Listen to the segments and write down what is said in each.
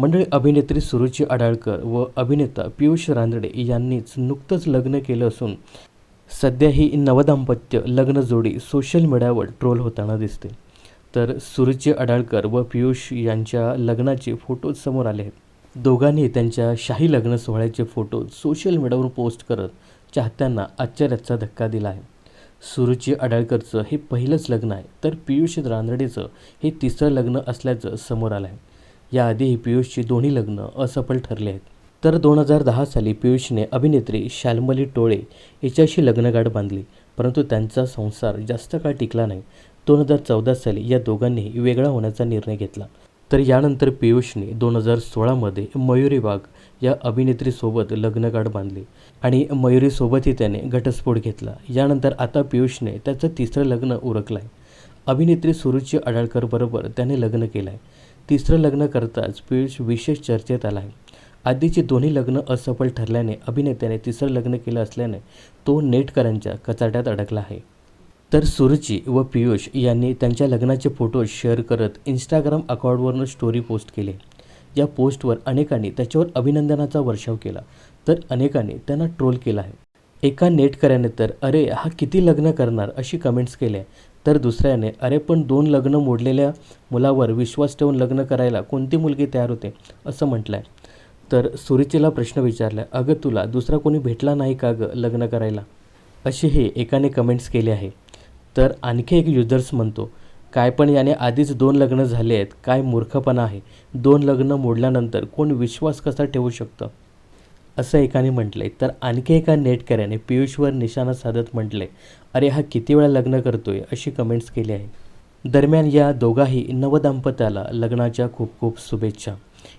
मंडळी अभिनेत्री सुरुची अडाळकर व अभिनेता पियुष रानडे यांनीच नुकतंच लग्न केलं असून सध्या ही नवदाम्पत्य लग्न जोडी सोशल मीडियावर ट्रोल होताना दिसते. तर सुरुची अडाळकर व पियुष यांच्या लग्नाचे फोटो समोर आले आहेत. दोघांनी त्यांच्या शाही लग्न सोहळ्याचे फोटो सोशल मीडियावर पोस्ट करत चाहत्यांना आश्चर्याचा धक्का दिला आहे. सुरुची अडाळकरचं हे पहिलंच लग्न आहे तर पियुष रानडेचं हे तिसरं लग्न असल्याचं समोर आलं आहे. याआधीही पियुषची दोन्ही लग्न असफल ठरली आहेत. तर दोन हजार दहा साली पियुषने अभिनेत्री शाल्मली टोळे हिच्याशी लग्नगाठ बांधली परंतु त्यांचा संसार जास्त काळ टिकला नाही. दोन हजार चौदा साली या दोघांनीही वेगळा होण्याचा निर्णय घेतला. तर यानंतर पियुषने दोन हजार सोळामध्ये मयुरी वाघ या अभिनेत्रीसोबत लग्नगाठ बांधली आणि मयुरीसोबतही त्याने घटस्फोट घेतला. यानंतर आता पियुषने त्याचं तिसरं लग्न उरकलं आहे अभिनेत्री सुरुची अडाळकरबरोबर त्याने लग्न केलं आहे तिसरं लग्न करताच पियुष विशेष चर्चेत आला. आहे आधीची दोन्ही लग्न असफल ठरल्याने अभिनेत्याने तिसरं लग्न केलं असल्याने तो नेटकरांच्या कचाट्यात अडकला आहे. तर सुरुची व पियुष यांनी त्यांच्या लग्नाचे फोटो शेअर करत इंस्टाग्राम अकाउंटवरनं स्टोरी पोस्ट केली. या पोस्टवर अनेकांनी त्याच्यावर अभिनंदनाचा वर्षाव केला. तर अनेकांनी त्यांना ट्रोल केला आहे. एका नेटकऱ्याने तर अरे हा किती लग्न करणार? अशी कमेंट्स केल्या. तर दुसऱ्याने अरे पण दोन लग्न मोडलेल्या मुलावर विश्वास ठेवून लग्न करायला कोणती मुलगी तयार होते? असं म्हटलं आहे तर सुरुचीला प्रश्न विचारला अगं तुला दुसरा कोणी भेटला नाही का गं लग्न करायला? अशीही एकाने कमेंट्स केले आहे. तर आणखी एक युजर्स म्हणतो काय पण याने आधीच दोन लग्न झाले आहेत काय मूर्खपणा आहे. दोन लग्न मोडल्यानंतर कोण विश्वास कसा ठेवू शकतं? असं एकाने म्हटले तर आणखी एका नेटकऱ्याने पियुषवर निशाणा साधत म्हटले अरे हा किती वेळा लग्न करतोय? अशी कमेंट्स केली आहे. दरम्यान या दोघाही नवदाम्पत्याला लग्नाच्या खूप खूप शुभेच्छा.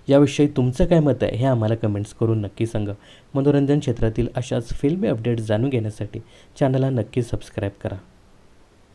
याविषयी तुमचं काय मत आहे हे आम्हाला कमेंट्स करून नक्की सांगा. मनोरंजन क्षेत्रातील अशाच फिल्मी अपडेट्स जाणून घेण्यासाठी चॅनलला नक्की सबस्क्राईब करा.